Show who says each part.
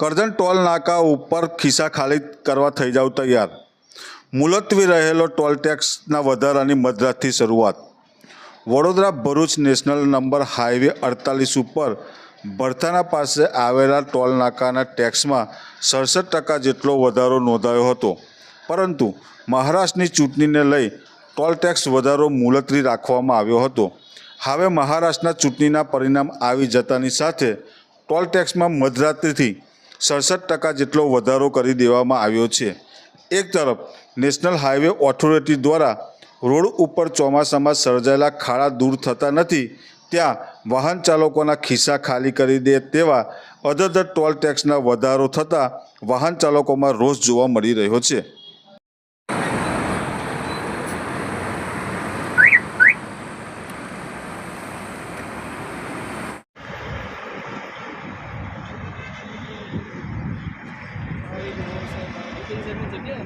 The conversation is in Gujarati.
Speaker 1: કરજણ ટોલ નાકા ઉપર ખિસ્સા ખાલી કરવા થઈ જાવ તૈયાર. મુલતવી રહેલો ટોલ ટેક્સના વધારાની મધરાતથી શરૂઆત. Vadodara Bharuch national number highway અડતાલીસ ઉપર ભરથાના પાસે આવેલા ટોલ નાકાના ટેક્સમાં સડસઠ ટકા જેટલો વધારો નોંધાયો હતો. પરંતુ મહારાષ્ટ્રની ચૂંટણીને લઈ ટોલ ટેક્સ વધારો મુલતવી રાખવામાં આવ્યો હતો. હવે મહારાષ્ટ્રના ચૂંટણીના પરિણામ આવી જતાની સાથે ટોલ ટેક્સમાં મધરાત્રિથી સડસઠ ટકા જેટલો વધારો કરી દેવામાં આવ્યો છે. એક તરફ, નેશનલ હાઈવે ઓથોરિટી દ્વારા રોડ ઉપર ચોમાસામાં સર્જાયેલા ખાડા દૂર થતા નથી, ત્યાં વાહન ચાલકોના ખિસ્સા ખાલી કરી દે તેવા અધદર ટોલ ટેક્સના વધારો થતાં વાહન ચાલકોમાં રોષ જોવા મળી રહ્યો છે. Ukinzani Tanzania